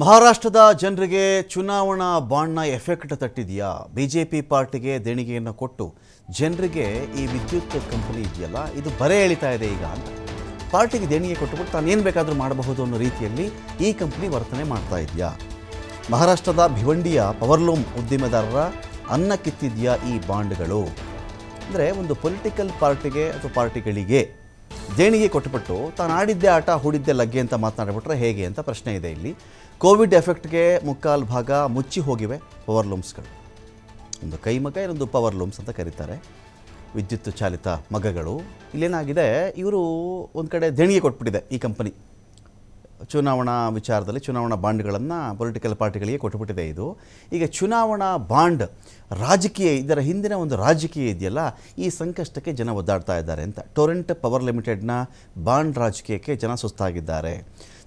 ಮಹಾರಾಷ್ಟ್ರದ ಜನರಿಗೆ ಚುನಾವಣಾ ಬಾಂಡ್ನ ಎಫೆಕ್ಟ್ ತಟ್ಟಿದೆಯಾ? ಬಿ ಜೆ ಪಿ ಪಾರ್ಟಿಗೆ ದೇಣಿಗೆಯನ್ನು ಕೊಟ್ಟು ಜನರಿಗೆ ಈ ವಿದ್ಯುತ್ ಕಂಪನಿ ಇದೆಯಲ್ಲ, ಇದು ಬರೇ ಎಳಿತಾ ಇದೆ ಈಗ ಅಂತ. ಪಾರ್ಟಿಗೆ ದೇಣಿಗೆ ಕೊಟ್ಟುಬಿಟ್ಟು ತಾನೇನು ಬೇಕಾದರೂ ಮಾಡಬಹುದು ಅನ್ನೋ ರೀತಿಯಲ್ಲಿ ಈ ಕಂಪನಿ ವರ್ತನೆ ಮಾಡ್ತಾ ಇದೆಯಾ? ಮಹಾರಾಷ್ಟ್ರದ ಭಿವಂಡಿಯ ಪವರ್ಲೂಮ್ ಉದ್ದಿಮೆದಾರರ ಅನ್ನ ಕಿತ್ತಿದೆಯಾ ಈ ಬಾಂಡ್ಗಳು? ಅಂದರೆ ಒಂದು ಪೊಲಿಟಿಕಲ್ ಪಾರ್ಟಿಗೆ ಅಥವಾ ಪಾರ್ಟಿಗಳಿಗೆ ದೇಣಿಗೆ ಕೊಟ್ಟುಬಿಟ್ಟು ತಾನು ಆಡಿದ್ದೆ ಆಟ, ಹೂಡಿದ್ದೆ ಲಗ್ಗೆ ಅಂತ ಮಾತನಾಡಿಬಿಟ್ರೆ ಹೇಗೆ ಅಂತ ಪ್ರಶ್ನೆ ಇದೆ ಇಲ್ಲಿ. ಕೋವಿಡ್ ಎಫೆಕ್ಟ್ಗೆ ಮುಕ್ಕಾಲು ಭಾಗ ಮುಚ್ಚಿ ಹೋಗಿವೆ ಪವರ್ ಲೂಮ್ಸ್ಗಳು. ಒಂದು ಕೈಮಗ ಇನ್ನೊಂದು ಪವರ್ ಲೂಮ್ಸ್ ಅಂತ ಕರೀತಾರೆ. ವಿದ್ಯುತ್ ಚಾಲಿತ ಮಗಗಳು. ಇಲ್ಲೇನಾಗಿದೆ, ಇವರು ಒಂದು ಕಡೆ ದೇಣಿಗೆ ಕೊಟ್ಬಿಟ್ಟಿದೆ ಈ ಕಂಪನಿ. ಚುನಾವಣಾ ವಿಚಾರದಲ್ಲಿ ಚುನಾವಣಾ ಬಾಂಡ್ಗಳನ್ನು ಪೊಲಿಟಿಕಲ್ ಪಾರ್ಟಿಗಳಿಗೆ ಕೊಟ್ಟುಬಿಟ್ಟಿದೆ ಇದು. ಈಗ ಚುನಾವಣಾ ಬಾಂಡ್ ರಾಜಕೀಯ, ಇದರ ಹಿಂದಿನ ಒಂದು ರಾಜಕೀಯ ಇದೆಯಲ್ಲ, ಈ ಸಂಕಷ್ಟಕ್ಕೆ ಜನ ಒದ್ದಾಡ್ತಾ ಇದ್ದಾರೆ ಅಂತ. ಟೊರೆಂಟ್ ಪವರ್ ಲಿಮಿಟೆಡ್ನ ಬಾಂಡ್ ರಾಜಕೀಯಕ್ಕೆ ಜನ ಸುಸ್ತಾಗಿದ್ದಾರೆ.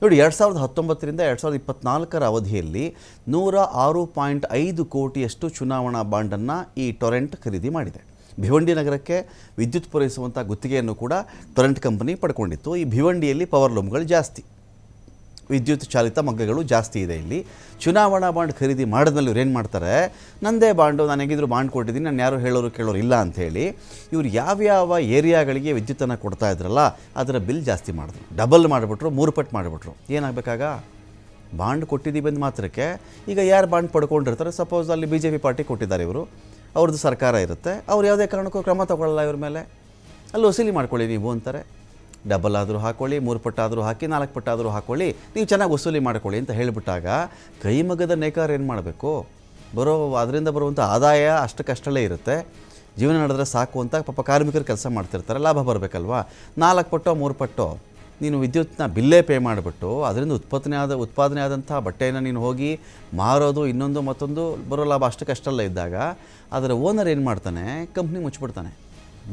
ನೋಡಿ, ಎರಡು ಸಾವಿರದ ಹತ್ತೊಂಬತ್ತರಿಂದ ಎರಡು ಸಾವಿರದ ಇಪ್ಪತ್ನಾಲ್ಕರ ಅವಧಿಯಲ್ಲಿ ನೂರ ಆರು ಪಾಯಿಂಟ್ ಐದು ಕೋಟಿಯಷ್ಟು ಚುನಾವಣಾ ಬಾಂಡನ್ನು ಈ ಟೊರೆಂಟ್ ಖರೀದಿ ಮಾಡಿದೆ. ಭಿವಂಡಿ ನಗರಕ್ಕೆ ವಿದ್ಯುತ್ ಪೂರೈಸುವಂಥ ಗುತ್ತಿಗೆಯನ್ನು ಕೂಡ ಟೊರೆಂಟ್ ಕಂಪನಿ ಪಡ್ಕೊಂಡಿತ್ತು. ಈ ಭಿವಂಡಿಯಲ್ಲಿ ಪವರ್ ಲೂಮ್ಗಳು ಜಾಸ್ತಿ. ವಿದ್ಯುತ್ ಚಾಲಿತ ಮಗ್ಗಗಳು ಜಾಸ್ತಿ ಇದೆ ಇಲ್ಲಿ. ಚುನಾವಣಾ ಬಾಂಡ್ ಖರೀದಿ ಮಾಡಿದ್ಮೇಲೆ ಇವ್ರು ಏನು ಮಾಡ್ತಾರೆ? ನಂದೇ ಬಾಂಡು, ನಾನು ಹೇಗಿದ್ರು ಬಾಂಡ್ ಕೊಟ್ಟಿದ್ದೀನಿ, ನಾನು ಯಾರು ಹೇಳೋರು ಕೇಳೋರು ಇಲ್ಲ ಅಂಥೇಳಿ ಇವ್ರು ಯಾವ್ಯಾವ ಏರಿಯಾಗಳಿಗೆ ವಿದ್ಯುತ್ತನ್ನು ಕೊಡ್ತಾ ಇದ್ರಲ್ಲ, ಅದರ ಬಿಲ್ ಜಾಸ್ತಿ ಮಾಡಿದ್ರು. ಡಬಲ್ ಮಾಡಿಬಿಟ್ರು, ಮೂರು ಪಟ್ಟು ಮಾಡಿಬಿಟ್ರು. ಏನಾಗಬೇಕಾಗ? ಬಾಂಡ್ ಕೊಟ್ಟಿದ್ದೀವಿ ಬಂದು ಮಾತ್ರಕ್ಕೆ. ಈಗ ಯಾರು ಬಾಂಡ್ ಪಡ್ಕೊಂಡಿರ್ತಾರೆ? ಸಪೋಸ್ ಅಲ್ಲಿ ಬಿ ಜೆ ಪಿ ಪಾರ್ಟಿ ಕೊಟ್ಟಿದ್ದಾರೆ ಇವರು. ಅವ್ರದ್ದು ಸರ್ಕಾರ ಇರುತ್ತೆ. ಅವ್ರು ಯಾವುದೇ ಕಾರಣಕ್ಕೂ ಕ್ರಮ ತಗೊಳ್ಳಲ್ಲ ಇವ್ರ ಮೇಲೆ. ಅಲ್ಲಿ ವಸೂಲಿ ಮಾಡ್ಕೊಳ್ಳಿ ನೀವು ಅಂತಾರೆ. ಡಬಲ್ ಆದರೂ ಹಾಕೊಳ್ಳಿ, ಮೂರು ಪಟ್ಟಾದರೂ ಹಾಕಿ, ನಾಲ್ಕು ಪಟ್ಟಾದರೂ ಹಾಕೊಳ್ಳಿ, ನೀವು ಚೆನ್ನಾಗಿ ವಸೂಲಿ ಮಾಡ್ಕೊಳ್ಳಿ ಅಂತ ಹೇಳಿಬಿಟ್ಟಾಗ ಕೈಮಗದ ನೇಕಾರ ಏನು ಮಾಡಬೇಕು? ಬರೋ, ಅದರಿಂದ ಬರುವಂಥ ಆದಾಯ ಅಷ್ಟಕ್ಕಷ್ಟಲ್ಲೇ ಇರುತ್ತೆ. ಜೀವನ ನಡೆದ್ರೆ ಸಾಕು ಅಂತ ಪಾಪ ಕಾರ್ಮಿಕರು ಕೆಲಸ ಮಾಡ್ತಿರ್ತಾರೆ, ಲಾಭ ಬರಬೇಕಲ್ವಾ? ನಾಲ್ಕು ಪಟ್ಟೋ, ಮೂರು ಪಟ್ಟೋ, ನೀನು ವಿದ್ಯುತ್ನ ಬಿಲ್ಲೇ ಪೇ ಮಾಡಿಬಿಟ್ಟು, ಅದರಿಂದ ಉತ್ಪತ್ತನೆ ಆದ, ಉತ್ಪಾದನೆ ಆದಂಥ ಬಟ್ಟೆಯನ್ನು ನೀನು ಹೋಗಿ ಮಾರೋದು, ಇನ್ನೊಂದು ಮತ್ತೊಂದು ಬರೋ ಲಾಭ ಅಷ್ಟಕ್ಕಷ್ಟಲ್ಲ ಇದ್ದಾಗ, ಅದರ ಓನರ್ ಏನು ಮಾಡ್ತಾನೆ? ಕಂಪ್ನಿ ಮುಚ್ಚಿಬಿಡ್ತಾನೆ.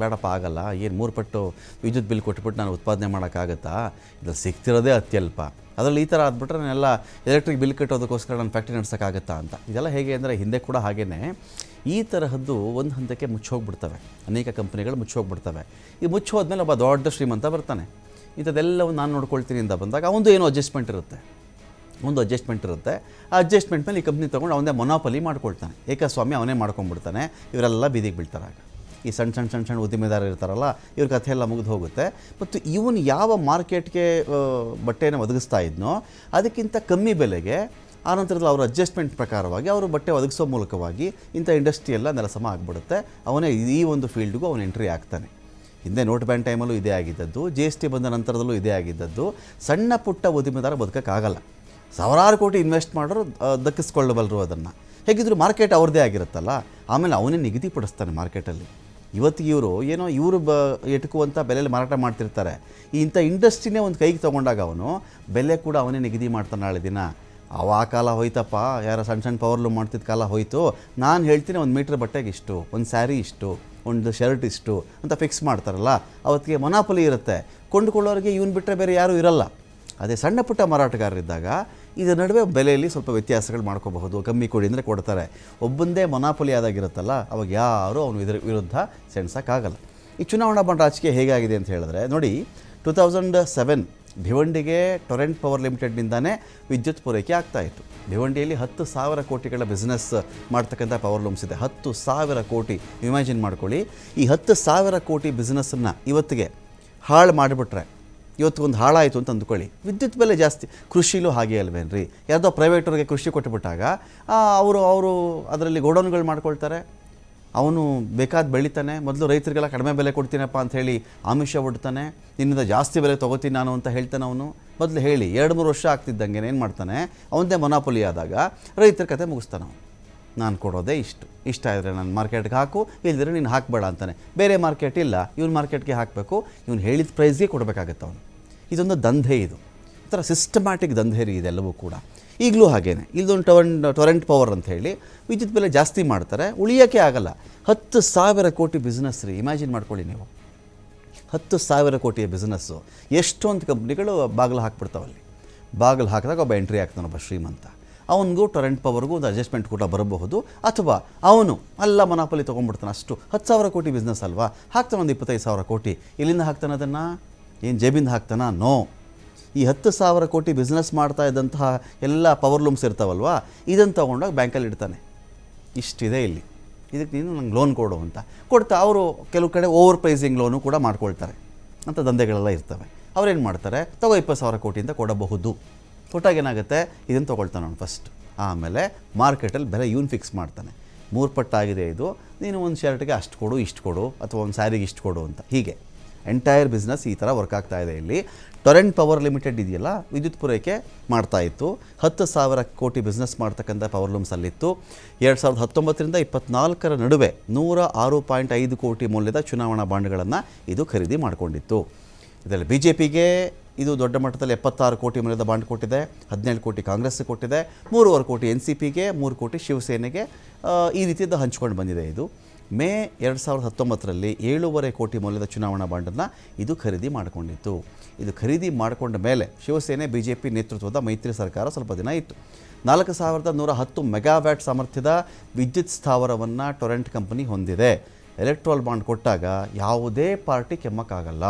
ಬೇಡಪ್ಪ, ಆಗಲ್ಲ. ಏನು ಮೂರು ಪಟ್ಟು ವಿದ್ಯುತ್ ಬಿಲ್ ಕೊಟ್ಬಿಟ್ಟು ನಾನು ಉತ್ಪಾದನೆ ಮಾಡೋಕ್ಕಾಗತ್ತಾ? ಇದ್ರಲ್ಲಿ ಸಿಗ್ತಿರೋದೇ ಅತ್ಯಲ್ಪ. ಅದರಲ್ಲಿ ಈ ಥರ ಆದ್ಬಿಟ್ರೆ ನಾನೆಲ್ಲ ಎಲೆಕ್ಟ್ರಿಕ್ ಬಿಲ್ ಕಟ್ಟೋದಕ್ಕೋಸ್ಕರ ನಾನು ಫ್ಯಾಕ್ಟ್ರಿ ನಡೆಸೋಕ್ಕಾಗತ್ತಾ ಅಂತ. ಇದೆಲ್ಲ ಹೇಗೆ ಅಂದರೆ ಹಿಂದೆ ಕೂಡ ಹಾಗೇ ಈ ತರಹದ್ದು ಒಂದು ಹಂತಕ್ಕೆ ಮುಚ್ಚೋಗ್ಬಿಡ್ತವೆ. ಅನೇಕ ಕಂಪ್ನಿಗಳು ಮುಚ್ಚೋಗ್ಬಿಡ್ತವೆ. ಈ ಮುಚ್ಚೋದ್ಮೇಲೆ ಒಬ್ಬ ದೊಡ್ಡ ಶ್ರೀಮಂತ ಬರ್ತಾನೆ. ಇಂಥದ್ದೆಲ್ಲವೂ ನಾನು ನೋಡ್ಕೊಳ್ತೀನಿ ಅಂತ ಬಂದಾಗ ಅವನದು ಏನೋ ಅಡ್ಜಸ್ಟ್ಮೆಂಟ್ ಇರುತ್ತೆ. ಒಂದು ಅಡ್ಜಸ್ಟ್ಮೆಂಟ್ ಇರುತ್ತೆ. ಆ ಅಡ್ಜಸ್ಟ್ಮೆಂಟ್ ಮೇಲೆ ಈ ಕಂಪ್ನಿ ತೊಗೊಂಡು ಅವನೇ ಮೊನಾಪಲಿ ಮಾಡ್ಕೊಳ್ತಾನೆ. ಏಕಸ್ವಾಮಿ ಅವನೇ ಮಾಡ್ಕೊಂಡ್ಬಿಡ್ತಾನೆ. ಇವರೆಲ್ಲ ಬೀದಿಗೆ ಬೀಳ್ತಾರೆ ಆಗ. ಈ ಸಣ್ಣ ಸಣ್ಣ ಸಣ್ಣ ಸಣ್ಣ ಉದ್ದಿಮೆದಾರರು ಇರ್ತಾರಲ್ಲ, ಇವ್ರ ಕಥೆ ಎಲ್ಲ ಮುಗಿದು ಹೋಗುತ್ತೆ. ಮತ್ತು ಇವನು ಯಾವ ಮಾರ್ಕೆಟ್ಗೆ ಬಟ್ಟೆಯನ್ನು ಒದಗಿಸ್ತಾ ಇದ್ನೋ, ಅದಕ್ಕಿಂತ ಕಮ್ಮಿ ಬೆಲೆಗೆ ಆ ನಂತರದಲ್ಲಿ ಅವರ ಅಡ್ಜಸ್ಟ್ಮೆಂಟ್ ಪ್ರಕಾರವಾಗಿ ಅವರು ಬಟ್ಟೆ ಒದಗಿಸೋ ಮೂಲಕವಾಗಿ ಇಂಥ ಇಂಡಸ್ಟ್ರಿ ಎಲ್ಲ ನೆಲಸಮ ಆಗಿಬಿಡುತ್ತೆ. ಅವನೇ ಈ ಒಂದು ಫೀಲ್ಡ್ಗೂ ಅವನು ಎಂಟ್ರಿ ಆಗ್ತಾನೆ. ಹಿಂದೆ ನೋಟ್ ಬ್ಯಾನ್ ಟೈಮಲ್ಲೂ ಇದೇ ಆಗಿದ್ದದ್ದು ಜಿ ಎಸ್ ಟಿ ಬಂದ ನಂತರದಲ್ಲೂ ಇದೇ ಆಗಿದ್ದದ್ದು. ಸಣ್ಣ ಪುಟ್ಟ ಉದ್ದಿಮೆದಾರ ಬದುಕೋಕ್ಕಾಗಲ್ಲ ಸಾವಿರಾರು ಕೋಟಿ ಇನ್ವೆಸ್ಟ್ ಮಾಡೋರು ದಕ್ಕಿಸ್ಕೊಳ್ಳಬಲ್ಲರು ಅದನ್ನು. ಹೇಗಿದ್ರು ಮಾರ್ಕೆಟ್ ಅವ್ರದ್ದೇ ಆಗಿರುತ್ತಲ್ಲ, ಆಮೇಲೆ ಅವನೇ ನಿಗದಿಪಡಿಸ್ತಾನೆ ಮಾರ್ಕೆಟಲ್ಲಿ ಇವತ್ತಿಗೆ ಇವರು ಏನೋ ಇವರು ಬ ಎಟುಕುವಂಥ ಬೆಲೆಯಲ್ಲಿ ಮಾರಾಟ ಮಾಡ್ತಿರ್ತಾರೆ. ಇಂಥ ಇಂಡಸ್ಟ್ರಿನೇ ಒಂದು ಕೈಗೆ ತೊಗೊಂಡಾಗ ಅವನು ಬೆಲೆ ಕೂಡ ಅವನೇ ನಿಗದಿ ಮಾಡ್ತಾನೆ ನಾಳೆ ದಿನ. ಅವ ಆ ಕಾಲ ಹೋಯ್ತಪ್ಪ, ಯಾರೋ ಸಣ್ಣ ಸಣ್ಣ ಪವರ್ಲು ಮಾಡ್ತಿದ್ದ ಕಾಲ ಹೋಯ್ತು. ನಾನು ಹೇಳ್ತೀನಿ ಒಂದು ಮೀಟ್ರ್ ಬಟ್ಟೆಗೆ ಇಷ್ಟು, ಒಂದು ಸ್ಯಾರಿ ಇಷ್ಟು, ಒಂದು ಶರ್ಟ್ ಇಷ್ಟು ಅಂತ ಫಿಕ್ಸ್ ಮಾಡ್ತಾರಲ್ಲ, ಅವತ್ತಿಗೆ ಮೊನಾಪಲಿ ಇರುತ್ತೆ. ಕೊಂಡುಕೊಳ್ಳೋರಿಗೆ ಇವನು ಬಿಟ್ಟರೆ ಬೇರೆ ಯಾರೂ ಇರಲ್ಲ. ಅದೇ ಸಣ್ಣ ಪುಟ್ಟ ಮಾರಾಟಗಾರರಿದ್ದಾಗ ಇದರ ನಡುವೆ ಬೆಲೆಯಲ್ಲಿ ಸ್ವಲ್ಪ ವ್ಯತ್ಯಾಸಗಳು ಮಾಡ್ಕೋಬಹುದು. ಕಮ್ಮಿ ಕೊಡಿ ಅಂದರೆ ಕೊಡ್ತಾರೆ. ಒಬ್ಬಂದೇ ಮೊನಾಪೊಲಿ ಆದಾಗಿರುತ್ತಲ್ಲ, ಅವಾಗ ಯಾರೂ ಅವನು ಇದರ ವಿರುದ್ಧ ಸೆಣಸೋಕ್ಕಾಗಲ್ಲ. ಈ ಚುನಾವಣಾ ಬಾಂಡ್ ರಾಜಕೀಯ ಹೇಗಾಗಿದೆ ಅಂತ ಹೇಳಿದ್ರೆ, ನೋಡಿ, ಟೂ ತೌಸಂಡ್ ಸೆವೆನ್ ಭಿವಂಡಿಗೆ ಟೊರೆಂಟ್ ಪವರ್ ಲಿಮಿಟೆಡ್ನಿಂದಾನೇ ವಿದ್ಯುತ್ ಪೂರೈಕೆ ಆಗ್ತಾ ಇತ್ತು. ಭಿವಂಡಿಯಲ್ಲಿ ಹತ್ತು ಸಾವಿರ ಕೋಟಿಗಳ ಬಿಸ್ನೆಸ್ ಮಾಡ್ತಕ್ಕಂಥ ಪವರ್ ಲೂಮ್ಸ್ ಇದೆ ಹತ್ತು ಸಾವಿರ ಕೋಟಿ, ಇಮ್ಯಾಜಿನ್ ಮಾಡ್ಕೊಳ್ಳಿ. ಈ ಹತ್ತು ಸಾವಿರ ಕೋಟಿ ಬಿಸ್ನೆಸ್ಸನ್ನು ಇವತ್ತಿಗೆ ಹಾಳು ಮಾಡಿಬಿಟ್ರೆ ಇವತ್ತು ಒಂದು ಹಾಳಾಯಿತು ಅಂತ ಅಂದ್ಕೊಳ್ಳಿ. ವಿದ್ಯುತ್ ಬೆಲೆ ಜಾಸ್ತಿ. ಕೃಷಿಲೂ ಹಾಗೆ ಅಲ್ವೇನ್ರಿ? ಯಾವುದೋ ಪ್ರೈವೇಟವ್ರಿಗೆ ಕೃಷಿ ಕೊಟ್ಟುಬಿಟ್ಟಾಗ ಅವರು ಅವರು ಅದರಲ್ಲಿ ಗೋಡೌನ್ಗಳು ಮಾಡ್ಕೊಳ್ತಾರೆ. ಅವನು ಬೇಕಾದ ಬೆಳಿತಾನೆ. ಮೊದಲು ರೈತರಿಗೆಲ್ಲ ಕಡಿಮೆ ಬೆಲೆ ಕೊಡ್ತೀನಪ್ಪ ಅಂತ ಹೇಳಿ ಆಮಿಷ ಒಡ್ತಾನೆ. ನಿನ್ನಿಂದ ಜಾಸ್ತಿ ಬೆಲೆ ತೊಗೋತೀನಿ ನಾನು ಅಂತ ಹೇಳ್ತಾನೆ ಅವನು. ಮೊದಲು ಹೇಳಿ, ಎರಡು ಮೂರು ವರ್ಷ ಆಗ್ತಿದ್ದಂಗೆ ಏನು ಮಾಡ್ತಾನೆ? ಅವನದೇ ಮೊನಾಪೊಲಿ ಆದಾಗ ರೈತರ ಕತೆ ಮುಗಿಸ್ತಾನೆ ಅವನು. ನಾನು ಕೊಡೋದೇ ಇಷ್ಟು. ಇಷ್ಟ ಆದರೆ ನಾನು ಮಾರ್ಕೆಟ್ಗೆ ಹಾಕು, ಇಲ್ದಿದ್ರೆ ನೀನು ಹಾಕಬೇಡ ಅಂತಾನೆ. ಬೇರೆ ಮಾರ್ಕೆಟ್ ಇಲ್ಲ, ಇವ್ನ ಮಾರ್ಕೆಟ್ಗೆ ಹಾಕಬೇಕು, ಇವ್ನು ಹೇಳಿದ ಪ್ರೈಸ್ಗೆ ಕೊಡಬೇಕಾಗತ್ತೆ ಅವನು. ಇದೊಂದು ದಂಧೆ ಇದು. ಒಂಥರ ಸಿಸ್ಟಮ್ಯಾಟಿಕ್ ದಂಧೆ ರೀ ಇದೆಲ್ಲವೂ ಕೂಡ. ಈಗಲೂ ಹಾಗೇ ಇಲ್ಲದೊಂದು ಟೊರೆಂಟ್ ಟೊರೆಂಟ್ ಪವರ್ ಅಂತ ಹೇಳಿ ವಿದ್ಯುತ್ ಬೆಲೆ ಜಾಸ್ತಿ ಮಾಡ್ತಾರೆ, ಉಳಿಯೋಕ್ಕೆ ಆಗಲ್ಲ. ಹತ್ತು ಸಾವಿರ ಕೋಟಿ ಬಿಸ್ನೆಸ್ ರೀ. ಇಮ್ಯಾಜಿನ್ ಮಾಡ್ಕೊಳ್ಳಿ ನೀವು. ಹತ್ತು ಸಾವಿರ ಕೋಟಿಯ ಬಿಸ್ನೆಸ್ಸು ಎಷ್ಟೊಂದು ಕಂಪ್ನಿಗಳು ಬಾಗಿಲು ಹಾಕ್ಬಿಡ್ತಾವಲ್ಲಿ. ಬಾಗಿಲು ಹಾಕಿದಾಗ ಒಬ್ಬ ಎಂಟ್ರಿ ಆಗ್ತಾನೆ, ಒಬ್ಬ ಶ್ರೀಮಂತ. ಅವನಿಗೂ ಟೊರೆಂಟ್ ಪವರ್ಗೂ ಒಂದು ಅಡ್ಜಸ್ಟ್ಮೆಂಟ್ ಕೂಡ ಬರಬಹುದು. ಅಥವಾ ಅವನು, ಅಲ್ಲ ಮನಾಪಲಿ ತೊಗೊಂಡ್ಬಿಡ್ತಾನೆ ಅಷ್ಟು. ಹತ್ತು ಸಾವಿರ ಕೋಟಿ ಬಿಸ್ನೆಸ್ ಅಲ್ವಾ? ಹಾಕ್ತಾನೆ ಒಂದು ಇಪ್ಪತ್ತೈದು ಸಾವಿರ ಕೋಟಿ. ಎಲ್ಲಿಂದ ಹಾಕ್ತಾನೆ ಅದನ್ನು? ಏನು ಜೇಬಿಂದ ಹಾಕ್ತಾನ? ನೋ ಈ ಹತ್ತು ಸಾವಿರ ಕೋಟಿ ಬಿಸ್ನೆಸ್ ಮಾಡ್ತಾ ಇದ್ದಂತಹ ಎಲ್ಲ ಪವರ್ ಲೂಮ್ಸ್ ಇರ್ತಾವಲ್ವಾ? ಇದನ್ನು ತೊಗೊಂಡೋಗಿ ಬ್ಯಾಂಕಲ್ಲಿ ಇಡ್ತಾನೆ. ಇಷ್ಟಿದೆ ಇಲ್ಲಿ. ಇದಕ್ಕೆ ನೀನು ನಂಗೆ ಲೋನ್ ಕೊಡು ಅಂತ. ಕೊಡ್ತಾ ಅವರು ಕೆಲವು ಕಡೆ ಓವರ್ ಪ್ರೈಸಿಂಗ್ ಲೋನು ಕೂಡ ಮಾಡ್ಕೊಳ್ತಾರೆ. ಅಂತ ದಂಧೆಗಳೆಲ್ಲ ಇರ್ತವೆ. ಅವ್ರೇನು ಮಾಡ್ತಾರೆ? ತಗೋ ಇಪ್ಪತ್ತು ಸಾವಿರ ಕೋಟಿಯಿಂದ ಕೊಡಬಹುದು. ಕೊಟ್ಟಾಗ ಏನಾಗುತ್ತೆ? ಇದನ್ನು ತೊಗೊಳ್ತಾನೆ ಅವನು ಫಸ್ಟ್ ಆಮೇಲೆ ಮಾರ್ಕೆಟಲ್ಲಿ ಬೆಲೆ ಇವನು ಫಿಕ್ಸ್ ಮಾಡ್ತಾನೆ. ಮೂರು ಪಟ್ಟಾಗಿದೆ ಇದು. ನೀನು ಒಂದು ಶರ್ಟ್ಗೆ ಅಷ್ಟು ಕೊಡು, ಇಷ್ಟು ಕೊಡು, ಅಥವಾ ಒಂದು ಸ್ಯಾರಿಗೆ ಇಷ್ಟು ಕೊಡು ಅಂತ. ಹೀಗೆ. ಎಂಟೈರ್ ಬಿಸ್ನೆಸ್ ಈ ಥರ ವರ್ಕ್ ಆಗ್ತಾ ಇದೆ ಇಲ್ಲಿ. ಟೊರೆಂಟ್ ಪವರ್ ಲಿಮಿಟೆಡ್ ಇದೆಯಲ್ಲ, ವಿದ್ಯುತ್ ಪೂರೈಕೆ ಮಾಡ್ತಾ ಇತ್ತು. ಹತ್ತು ಸಾವಿರ ಕೋಟಿ ಬಿಸ್ನೆಸ್ ಮಾಡ್ತಕ್ಕಂಥ ಪವರ್ ಲೂಮ್ಸಲ್ಲಿತ್ತು ಎರಡು ಸಾವಿರದ ಹತ್ತೊಂಬತ್ತರಿಂದ ಇಪ್ಪತ್ನಾಲ್ಕರ ನಡುವೆ ನೂರ ಆರು ಪಾಯಿಂಟ್ ಐದು ಕೋಟಿ ಮೌಲ್ಯದ ಚುನಾವಣಾ ಬಾಂಡ್ಗಳನ್ನು ಇದು ಖರೀದಿ ಮಾಡಿಕೊಂಡಿತ್ತು. ಇದರಲ್ಲಿ ಬಿ ಜೆ ಪಿಗೆ ಇದು ದೊಡ್ಡ ಮಟ್ಟದಲ್ಲಿ ಎಪ್ಪತ್ತಾರು ಕೋಟಿ ಮೌಲ್ಯದ ಬಾಂಡ್ ಕೊಟ್ಟಿದೆ, ಹದಿನೇಳು ಕೋಟಿ ಕಾಂಗ್ರೆಸ್ ಕೊಟ್ಟಿದೆ, ಮೂರುವರೆ ಕೋಟಿ ಎನ್ ಸಿ ಪಿಗೆ, ಮೂರು ಕೋಟಿ ಶಿವಸೇನೆಗೆ ಈ ರೀತಿಯಿಂದ ಹಂಚ್ಕೊಂಡು ಬಂದಿದೆ ಇದು. ಮೇ ಎರಡು ಸಾವಿರದ ಹತ್ತೊಂಬತ್ತರಲ್ಲಿ ಏಳೂವರೆ ಕೋಟಿ ಮೌಲ್ಯದ ಚುನಾವಣಾ ಬಾಂಡನ್ನು ಇದು ಖರೀದಿ ಮಾಡಿಕೊಂಡಿತ್ತು. ಇದು ಖರೀದಿ ಮಾಡಿಕೊಂಡ ಮೇಲೆ ಶಿವಸೇನೆ ಬಿ ಜೆ ಪಿ ನೇತೃತ್ವದ ಮೈತ್ರಿ ಸರ್ಕಾರ ಸ್ವಲ್ಪ ದಿನ ಇತ್ತು. ನಾಲ್ಕು ಸಾವಿರದ ನೂರ ಹತ್ತು ಮೆಗಾವ್ಯಾಟ್ ಸಾಮರ್ಥ್ಯದ ವಿದ್ಯುತ್ ಸ್ಥಾವರವನ್ನು ಟೊರೆಂಟ್ ಕಂಪನಿ ಹೊಂದಿದೆ. ಎಲೆಕ್ಟ್ರಾಲ್ ಬಾಂಡ್ ಕೊಟ್ಟಾಗ ಯಾವುದೇ ಪಾರ್ಟಿ ಕೆಮ್ಮಕ್ಕಾಗಲ್ಲ.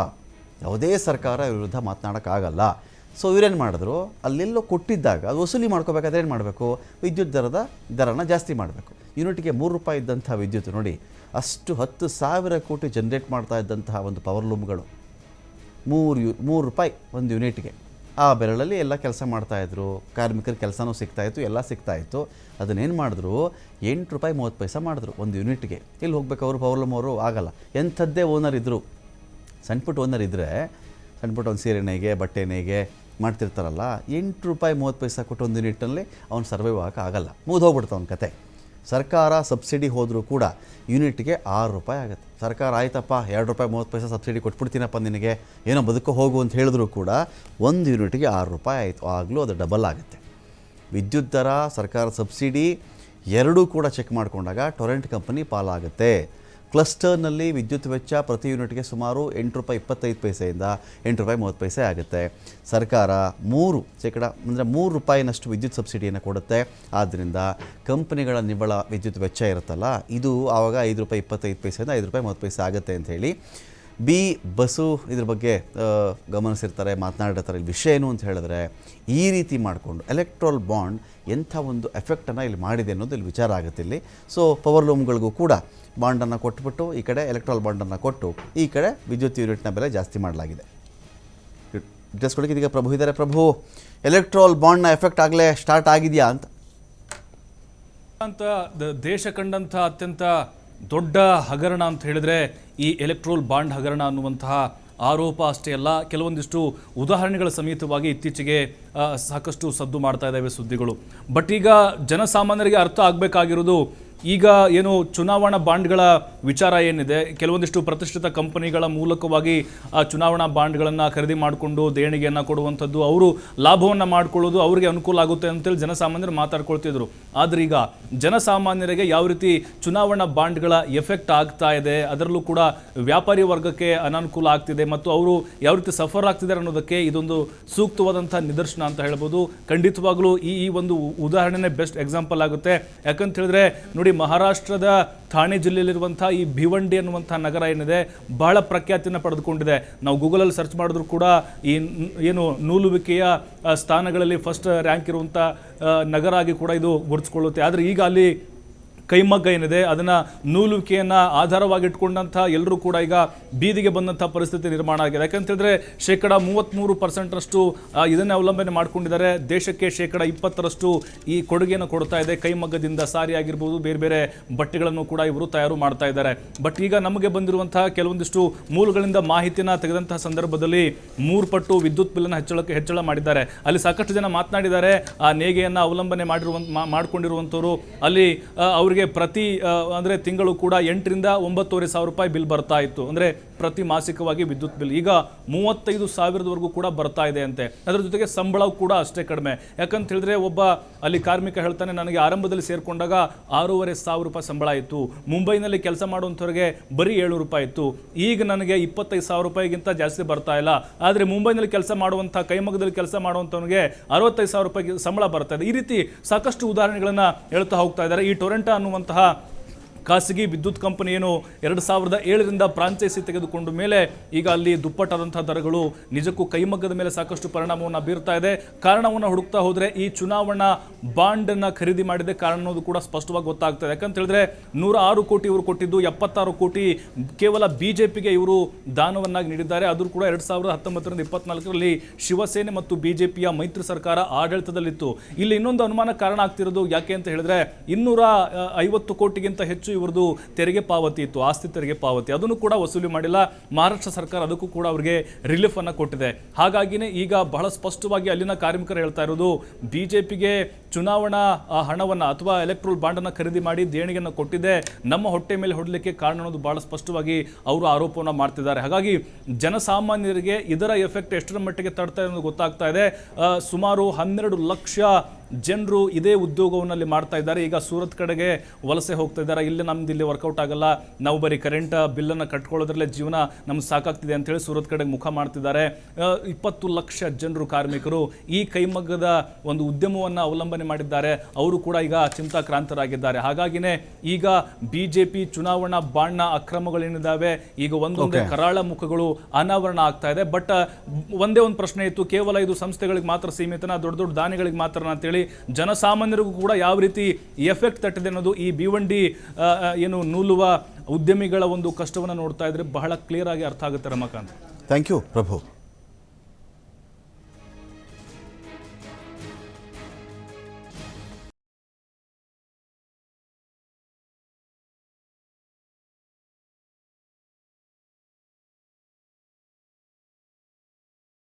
ಯಾವುದೇ ಸರ್ಕಾರ ವಿರುದ್ಧ ಮಾತನಾಡೋಕ್ಕಾಗಲ್ಲ. ಸೊ ಇವ್ರೇನು ಮಾಡಿದ್ರು? ಅಲ್ಲೆಲ್ಲೋ ಕೊಟ್ಟಿದ್ದಾಗ, ಅದು ವಸೂಲಿ ಮಾಡ್ಕೋಬೇಕಾದ್ರೆ ಏನು ಮಾಡಬೇಕು? ವಿದ್ಯುತ್ ದರದ ದರನ ಜಾಸ್ತಿ ಮಾಡಬೇಕು. ಯೂನಿಟ್ಗೆ ಮೂರು ರೂಪಾಯಿ ಇದ್ದಂಥ ವಿದ್ಯುತ್ ನೋಡಿ, ಅಷ್ಟು ಹತ್ತು ಸಾವಿರ ಕೋಟಿ ಜನ್ರೇಟ್ ಮಾಡ್ತಾ ಇದ್ದಂತಹ ಒಂದು ಪವರ್ ಲೂಮ್ಗಳು ಮೂರು ಯು, ಮೂರು ರೂಪಾಯಿ ಒಂದು ಯೂನಿಟ್ಗೆ ಆ ಬೆರಳಲ್ಲಿ ಎಲ್ಲ ಕೆಲಸ ಮಾಡ್ತಾಯಿದ್ರು ಕಾರ್ಮಿಕರ ಕೆಲಸನೂ ಸಿಗ್ತಾಯಿತ್ತು ಎಲ್ಲ ಸಿಗ್ತಾಯಿತ್ತು ಅದನ್ನೇನು ಮಾಡಿದ್ರು? ಎಂಟು ರೂಪಾಯಿ ಮೂವತ್ತು ಪೈಸೆ ಮಾಡಿದ್ರು ಒಂದು ಯೂನಿಟ್ಗೆ ಇಲ್ಲಿ ಹೋಗ್ಬೇಕು ಅವರು? ಪವರ್ ಲೂಮ್ ಅವರು ಆಗಲ್ಲ. ಎಂಥದ್ದೇ ಓನರ್ ಇದ್ದರು ಸಣ್ಣ ಪುಟ್ಟ ಓನರ್ ಇದ್ದರೆ ಸಣ್ಣ ಪುಟ್ಟ ಒಂದು ಸೀರೆ ನೇಗೆ ಬಟ್ಟೆ ನೇಗೆ ಮಾಡ್ತಿರ್ತಾರಲ್ಲ, ಎಂಟು ರೂಪಾಯಿ ಮೂವತ್ತು ಪೈಸೆ ಕೊಟ್ಟು ಒಂದು ಯೂನಿಟ್ನಲ್ಲಿ ಅವ್ನು ಸರ್ವೈವ್ ಆಗೋಕೆ ಆಗಲ್ಲ. ಮುಗಿದು ಹೋಗ್ಬಿಡ್ತು ಅವ್ನ ಕತೆ. ಸರ್ಕಾರ ಸಬ್ಸಿಡಿ ಹೋದರೂ ಕೂಡ ಯೂನಿಟ್ಗೆ ಆರು ರೂಪಾಯಿ ಆಗುತ್ತೆ. ಸರ್ಕಾರ ಆಯ್ತಪ್ಪ, ಎರಡು ರೂಪಾಯಿ ಮೂವತ್ತು ಪೈಸೆ ಸಬ್ಸಿಡಿ ಕೊಟ್ಬಿಡ್ತೀನಪ್ಪ ನಿನಗೆ, ಏನೋ ಬದುಕೋ ಹೋಗು ಅಂತ ಹೇಳಿದ್ರು ಕೂಡ ಒಂದು ಯೂನಿಟ್ಗೆ ಆರು ರೂಪಾಯಿ ಆಯಿತು. ಆಗಲೂ ಅದು ಡಬಲ್ ಆಗುತ್ತೆ. ವಿದ್ಯುತ್ ದರ, ಸರ್ಕಾರ ಸಬ್ಸಿಡಿ ಎರಡೂ ಕೂಡ ಚೆಕ್ ಮಾಡಿಕೊಂಡಾಗ ಟೊರೆಂಟ್ ಕಂಪನಿ ಪಾಲಾಗುತ್ತೆ. ಕ್ಲಸ್ಟರ್ನಲ್ಲಿ ವಿದ್ಯುತ್ ವೆಚ್ಚ ಪ್ರತಿ ಯೂನಿಟ್ಗೆ ಸುಮಾರು ಎಂಟು ರೂಪಾಯಿ ಇಪ್ಪತ್ತೈದು ಪೈಸೆಯಿಂದ ಎಂಟು ರೂಪಾಯಿ ಮೂವತ್ತು ಪೈಸೆ ಆಗುತ್ತೆ. ಸರ್ಕಾರ ಮೂರು ಶೇಕಡ ಅಂದರೆ ಮೂರು ರೂಪಾಯಿನಷ್ಟು ವಿದ್ಯುತ್ ಸಬ್ಸಿಡಿಯನ್ನು ಕೊಡುತ್ತೆ. ಆದ್ದರಿಂದ ಕಂಪನಿಗಳ ನಿವ್ವಳ ವಿದ್ಯುತ್ ವೆಚ್ಚ ಇರುತ್ತಲ್ಲ, ಇದು ಆವಾಗ ಐದು ರೂಪಾಯಿ ಇಪ್ಪತ್ತೈದು ಪೈಸೆಯಿಂದ ಐದು ರೂಪಾಯಿ ಮೂವತ್ತು ಪೈಸೆ ಆಗುತ್ತೆ ಅಂತ ಹೇಳಿ. ಬಿ, ಬಸ್ಸು ಇದ್ರ ಬಗ್ಗೆ ಗಮನಿಸಿರ್ತಾರೆ, ಮಾತನಾಡಿರ್ತಾರೆ, ಇಲ್ಲಿ ವಿಷಯ ಏನು ಅಂತ ಹೇಳಿದ್ರೆ, ಈ ರೀತಿ ಮಾಡಿಕೊಂಡು ಎಲೆಕ್ಟ್ರಾಲ್ ಬಾಂಡ್ ಎಂಥ ಒಂದು ಎಫೆಕ್ಟನ್ನು ಇಲ್ಲಿ ಮಾಡಿದೆ ಅನ್ನೋದು ಇಲ್ಲಿ ವಿಚಾರ ಆಗುತ್ತೆ ಇಲ್ಲಿ. ಸೊ ಪವರ್ ಲೂಮ್ಗಳಿಗೂ ಕೂಡ ಬಾಂಡನ್ನು ಕೊಟ್ಬಿಟ್ಟು ಈ ಕಡೆ ಎಲೆಕ್ಟ್ರಾಲ್ ಬಾಂಡನ್ನು ಕೊಟ್ಟು ಈ ಕಡೆ ವಿದ್ಯುತ್ ಯೂನಿಟ್ನ ಬೆಲೆ ಜಾಸ್ತಿ ಮಾಡಲಾಗಿದೆ. ಡೀಟೇಲ್ಸ್ ಕೊಡೋಕೆ ಇದೀಗ ಪ್ರಭು ಇದ್ದಾರೆ. ಪ್ರಭು ಎಲೆಕ್ಟ್ರಾಲ್ ಬಾಂಡ್ನ ಎಫೆಕ್ಟ್ ಆಗಲೇ ಸ್ಟಾರ್ಟ್ ಆಗಿದೆಯಾ ಅಂತ? ಅಂತ ದೇಶ ಕಂಡಂಥ ಅತ್ಯಂತ ದೊಡ್ಡ ಹಗರಣ ಅಂತ ಹೇಳಿದ್ರೆ ಈ ಎಲೆಕ್ಟ್ರೋಲ್ ಬಾಂಡ್ ಹಗರಣ ಅನ್ನುವಂತಹ ಆರೋಪ ಅಷ್ಟೇ ಅಲ್ಲ, ಕೆಲವೊಂದಿಷ್ಟು ಉದಾಹರಣೆಗಳ ಸಮೇತವಾಗಿ ಇತ್ತೀಚೆಗೆ ಸಾಕಷ್ಟು ಸದ್ದು ಮಾಡ್ತಾ ಇದ್ದಾವೆ ಸುದ್ದಿಗಳು. ಬಟ್ ಈಗ ಜನಸಾಮಾನ್ಯರಿಗೆ ಅರ್ಥ ಆಗಬೇಕಾಗಿರೋದು ಈಗ ಏನು ಚುನಾವಣಾ ಬಾಂಡ್ಗಳ ವಿಚಾರ ಏನಿದೆ, ಕೆಲವೊಂದಿಷ್ಟು ಪ್ರತಿಷ್ಠಿತ ಕಂಪನಿಗಳ ಮೂಲಕವಾಗಿ ಆ ಚುನಾವಣಾ ಬಾಂಡ್ಗಳನ್ನು ಖರೀದಿ ಮಾಡಿಕೊಂಡು ದೇಣಿಗೆಯನ್ನು ಕೊಡುವಂಥದ್ದು, ಅವರು ಲಾಭವನ್ನು ಮಾಡಿಕೊಳ್ಳೋದು ಅವರಿಗೆ ಅನುಕೂಲ ಆಗುತ್ತೆ ಅಂತೇಳಿ ಜನಸಾಮಾನ್ಯರು ಮಾತಾಡ್ಕೊಳ್ತಿದ್ರು. ಆದರೆ ಈಗ ಜನಸಾಮಾನ್ಯರಿಗೆ ಯಾವ ರೀತಿ ಚುನಾವಣಾ ಬಾಂಡ್ಗಳ ಎಫೆಕ್ಟ್ ಆಗ್ತಾ ಇದೆ, ಅದರಲ್ಲೂ ಕೂಡ ವ್ಯಾಪಾರಿ ವರ್ಗಕ್ಕೆ ಅನಾನುಕೂಲ ಆಗ್ತಿದೆ ಮತ್ತು ಅವರು ಯಾವ ರೀತಿ ಸಫರ್ ಆಗ್ತಿದ್ದಾರೆ ಅನ್ನೋದಕ್ಕೆ ಇದೊಂದು ಸೂಕ್ತವಾದಂಥ ನಿದರ್ಶನ ಅಂತ ಹೇಳ್ಬೋದು. ಖಂಡಿತವಾಗ್ಲೂ ಈ ಒಂದು ಉದಾಹರಣೆನೇ ಬೆಸ್ಟ್ ಎಕ್ಸಾಂಪಲ್ ಆಗುತ್ತೆ. ಯಾಕಂತ ಹೇಳಿದ್ರೆ ನೋಡಿ ಮಹಾರಾಷ್ಟ್ರದ ಥಾಣೆ ಜಿಲ್ಲೆಯಲ್ಲಿರುವಂಥ ಈ ಭಿವಂಡಿ ಅನ್ನುವಂಥ ನಗರ ಏನಿದೆ, ಬಹಳ ಪ್ರಖ್ಯಾತಿಯನ್ನು ಪಡೆದುಕೊಂಡಿದೆ. ನಾವು ಗೂಗಲಲ್ಲಿ ಸರ್ಚ್ ಮಾಡಿದ್ರು ಕೂಡ ಈ ಏನು ನೂಲುವಿಕೆಯ ಸ್ಥಾನಗಳಲ್ಲಿ ಫಸ್ಟ್ ರ್ಯಾಂಕ್ ಇರುವಂಥ ನಗರ ಆಗಿ ಕೂಡ ಇದು ಗುರುತಿಸ್ಕೊಳ್ಳುತ್ತೆ. ಆದರೆ ಈಗ ಅಲ್ಲಿ ಕೈಮಗ್ಗ ಏನಿದೆ ಅದನ್ನು ನೂಲುವಿಕೆಯನ್ನು ಆಧಾರವಾಗಿಟ್ಕೊಂಡಂಥ ಎಲ್ಲರೂ ಕೂಡ ಈಗ ಬೀದಿಗೆ ಬಂದಂಥ ಪರಿಸ್ಥಿತಿ ನಿರ್ಮಾಣ ಆಗಿದೆ. ಯಾಕಂತ ಹೇಳಿದ್ರೆ ಶೇಕಡ ಮೂವತ್ತ್ಮೂರು ಪರ್ಸೆಂಟ್ರಷ್ಟು ಇದನ್ನೇ ಅವಲಂಬನೆ ಮಾಡ್ಕೊಂಡಿದ್ದಾರೆ. ದೇಶಕ್ಕೆ ಶೇಕಡ ಇಪ್ಪತ್ತರಷ್ಟು ಈ ಕೊಡುಗೆಯನ್ನು ಕೊಡ್ತಾ ಇದೆ. ಕೈಮಗ್ಗದಿಂದ ಸಾರಿ ಆಗಿರ್ಬೋದು ಬೇರೆ ಬೇರೆ ಬಟ್ಟೆಗಳನ್ನು ಕೂಡ ಇವರು ತಯಾರು ಮಾಡ್ತಾ ಇದ್ದಾರೆ. ಬಟ್ ಈಗ ನಮಗೆ ಬಂದಿರುವಂತಹ ಕೆಲವೊಂದಿಷ್ಟು ಮೂಲಗಳಿಂದ ಮಾಹಿತಿನ ತೆಗೆದಂತಹ ಸಂದರ್ಭದಲ್ಲಿ ಮೂರು ಪಟ್ಟು ವಿದ್ಯುತ್ ಬಿಲ್ಲನ್ನು ಹೆಚ್ಚಳಕ್ಕೆ ಹೆಚ್ಚಳ ಮಾಡಿದ್ದಾರೆ. ಅಲ್ಲಿ ಸಾಕಷ್ಟು ಜನ ಮಾತನಾಡಿದ್ದಾರೆ. ಆ ನೇಗೆಯನ್ನು ಅವಲಂಬನೆ ಮಾಡಿರುವಂತ ಮಾ- ಮಾಡ್ಕೊಂಡಿರುವಂಥವ್ರು. ಅಲ್ಲಿ ಆ, ಅವರಿಗೆ ಪ್ರತಿ ಅಂದರೆ ತಿಂಗಳು ಕೂಡ ಎಂಟರಿಂದ ಒಂಬತ್ತುವರೆ ಸಾವಿರ ರೂಪಾಯಿ ಬಿಲ್ ಬರ್ತಾ ಇತ್ತು. ಅಂದ್ರೆ ಪ್ರತಿ ಮಾಸಿಕವಾಗಿ ವಿದ್ಯುತ್ ಬಿಲ್. ಈಗ ಮೂವತ್ತೈದು ಸಾವಿರದವರೆಗೂ ಕೂಡ ಬರ್ತಾ ಇದೆ ಅಂತೆ. ಅದರ ಜೊತೆಗೆ ಸಂಬಳವು ಕೂಡ ಅಷ್ಟೇ ಕಡಿಮೆ. ಯಾಕಂತ ಹೇಳಿದ್ರೆ ಒಬ್ಬ ಅಲ್ಲಿ ಕಾರ್ಮಿಕ ಹೇಳ್ತಾನೆ, ನನಗೆ ಆರಂಭದಲ್ಲಿ ಸೇರಿಕೊಂಡಾಗ ಆರೂವರೆ ಸಾವಿರ ರೂಪಾಯಿ ಸಂಬಳ ಇತ್ತು. ಮುಂಬೈನಲ್ಲಿ ಕೆಲಸ ಮಾಡುವಂಥವ್ರಿಗೆ ಬರೀ ಏಳು ರೂಪಾಯಿ ಇತ್ತು. ಈಗ ನನಗೆ ಇಪ್ಪತ್ತೈದು ಸಾವಿರ ರೂಪಾಯಿಗಿಂತ ಜಾಸ್ತಿ ಬರ್ತಾ ಇಲ್ಲ. ಆದರೆ ಮುಂಬೈನಲ್ಲಿ ಕೆಲಸ ಮಾಡುವಂಥ, ಕೈಮಗ್ಗದಲ್ಲಿ ಕೆಲಸ ಮಾಡುವಂಥವನಿಗೆ ಅರವತ್ತೈದು ಸಾವಿರ ರೂಪಾಯಿ ಸಂಬಳ ಬರ್ತಾ ಇದೆ. ಈ ರೀತಿ ಸಾಕಷ್ಟು ಉದಾಹರಣೆಗಳನ್ನು ಹೇಳ್ತಾ ಹೋಗ್ತಾ ಇದ್ದಾರೆ. ಈ ಟೊರೆಂಟೋ ಅನ್ನುವಂತಹ ಖಾಸಗಿ ವಿದ್ಯುತ್ ಕಂಪನಿ ಏನು ಎರಡು ಸಾವಿರದ ಏಳರಿಂದ ಫ್ರಾಂಚೈಸಿ ತೆಗೆದುಕೊಂಡ ಮೇಲೆ ಈಗ ಅಲ್ಲಿ ದುಪ್ಪಟ್ಟಾದಂಥ ದರಗಳು ನಿಜಕ್ಕೂ ಕೈಮಗ್ಗದ ಮೇಲೆ ಸಾಕಷ್ಟು ಪರಿಣಾಮವನ್ನು ಬೀರ್ತಾ ಇದೆ. ಕಾರಣವನ್ನು ಹುಡುಕ್ತಾ ಹೋದರೆ ಈ ಚುನಾವಣಾ ಬಾಂಡ್ ಅನ್ನ ಖರೀದಿ ಮಾಡಿದೆ ಕಾರಣ ಅನ್ನೋದು ಕೂಡ ಸ್ಪಷ್ಟವಾಗಿ ಗೊತ್ತಾಗ್ತದೆ. ಯಾಕಂತ ಹೇಳಿದ್ರೆ ನೂರ ಆರು ಕೋಟಿ ಇವರು ಕೊಟ್ಟಿದ್ದು, ಎಪ್ಪತ್ತಾರು ಕೋಟಿ ಕೇವಲ ಬಿಜೆಪಿಗೆ ಇವರು ದಾನವನ್ನಾಗಿ ನೀಡಿದ್ದಾರೆ. ಅದು ಕೂಡ ಎರಡು ಸಾವಿರದ ಹತ್ತೊಂಬತ್ತರಿಂದ ಇಪ್ಪತ್ನಾಲ್ಕರಲ್ಲಿ ಶಿವಸೇನೆ ಮತ್ತು ಬಿಜೆಪಿಯ ಮೈತ್ರಿ ಸರ್ಕಾರ ಆಡಳಿತದಲ್ಲಿತ್ತು. ಇಲ್ಲಿ ಇನ್ನೊಂದು ಅನುಮಾನ ಕಾರಣ ಆಗ್ತಿರೋದು ಯಾಕೆ ಅಂತ ಹೇಳಿದ್ರೆ ಇನ್ನೂರ ಐವತ್ತು ಕೋಟಿಗಿಂತ ಹೆಚ್ಚು ಇವ್ರದ್ದು ತೆರಿಗೆ ಪಾವತಿ ಇತ್ತು, ಆಸ್ತಿ ತೆರಿಗೆ ಪಾವತಿ, ಅದನ್ನು ಕೂಡ ವಸೂಲಿ ಮಾಡಿಲ್ಲ. ಮಹಾರಾಷ್ಟ್ರ ಸರ್ಕಾರ ಅದಕ್ಕೂ ಕೂಡ ಅವರಿಗೆ ರಿಲೀಫ್ ಅನ್ನು ಕೊಟ್ಟಿದೆ. ಹಾಗಾಗಿನೇ ಈಗ ಬಹಳ ಸ್ಪಷ್ಟವಾಗಿ ಅಲ್ಲಿನ ಕಾರ್ಮಿಕರು ಹೇಳ್ತಾ ಇರೋದು ಬಿಜೆಪಿಗೆ ಚುನಾವಣಾ ಹಣವನ್ನು ಅಥವಾ ಎಲೆಕ್ಟ್ರೋಲ್ ಬಾಂಡನ್ನು ಖರೀದಿ ಮಾಡಿ ದೇಣಿಗೆಯನ್ನು ಕೊಟ್ಟಿದೆ, ನಮ್ಮ ಹೊಟ್ಟೆ ಮೇಲೆ ಹೊಡಲಿಕ್ಕೆ ಕಾರಣ ಅನ್ನೋದು ಬಹಳ ಸ್ಪಷ್ಟವಾಗಿ ಅವರು ಆರೋಪವನ್ನು ಮಾಡ್ತಿದ್ದಾರೆ. ಹಾಗಾಗಿ ಜನಸಾಮಾನ್ಯರಿಗೆ ಇದರ ಎಫೆಕ್ಟ್ ಎಷ್ಟರ ಮಟ್ಟಿಗೆ ತಡ್ತಾ ಅನ್ನೋದು ಗೊತ್ತಾಗ್ತಾ ಇದೆ. ಸುಮಾರು ಹನ್ನೆರಡು ಲಕ್ಷ ಜನರು ಇದೇ ಉದ್ಯೋಗವನ್ನಲ್ಲಿ ಮಾಡ್ತಾ ಇದ್ದಾರೆ. ಈಗ ಸೂರತ್ ಕಡೆಗೆ ವಲಸೆ ಹೋಗ್ತಾ ಇದ್ದಾರೆ. ಇಲ್ಲಿ ನಮ್ದು ಇಲ್ಲಿ ವರ್ಕೌಟ್ ಆಗಲ್ಲ. ನಾವು ಬರೀ ಕರೆಂಟ್ ಬಿಲ್ಲನ್ನು ಕಟ್ಕೊಳ್ಳೋದ್ರಲ್ಲೇ ಜೀವನ ನಮ್ಗೆ ಸಾಕಾಗ್ತಿದೆ ಅಂತೇಳಿ ಸೂರತ್ ಕಡೆಗೆ ಮುಖ ಮಾಡ್ತಿದ್ದಾರೆ. ಇಪ್ಪತ್ತು ಲಕ್ಷ ಜನರು ಕಾರ್ಮಿಕರು ಈ ಕೈಮಗ್ಗದ ಒಂದು ಉದ್ಯಮವನ್ನು ಅವಲಂಬನೆ ಮಾಡಿದ್ದಾರೆ. ಅವರು ಕೂಡ ಈಗ ಚಿಂತಾಕ್ರಾಂತರಾಗಿದ್ದಾರೆ. ಹಾಗಾಗಿನೇ ಈಗ ಬಿಜೆಪಿ ಚುನಾವಣಾ ಬಾಂಡ್ನ ಅಕ್ರಮಗಳೇನಿದ್ದಾವೆ? ಈಗ ಒಂದೊಂದೇ ಕರಾಳ ಮುಖಗಳು ಅನಾವರಣ ಆಗ್ತಾ ಇದೆ. ಬಟ್ ಒಂದೇ ಒಂದು ಪ್ರಶ್ನೆ ಇತ್ತು. ಕೇವಲ ಇದು ಸಂಸ್ಥೆಗಳಿಗೆ ಮಾತ್ರ ಸೀಮಿತನ? ದೊಡ್ಡ ದೊಡ್ಡ ದಾನಿಗಳಿಗೆ ಮಾತ್ರ ಅಂತೇಳಿ ಜನಸಾಮಾನ್ಯರಿಗೂ ಕೂಡ ಯಾವ ರೀತಿ ಎಫೆಕ್ಟ್ ತಟ್ಟಿದೆ ಅನ್ನೋದು ಈ ಭಿವಂಡಿ ಏನು ನೂಲುವ ಉದ್ಯಮಿಗಳ ಒಂದು ಕಷ್ಟವನ್ನು ನೋಡ್ತಾ ಇದ್ರೆ ಬಹಳ ಕ್ಲಿಯರ್ ಆಗಿ ಅರ್ಥ ಆಗುತ್ತೆ ರಮಾಕಾಂತ್. Thank you Prabhu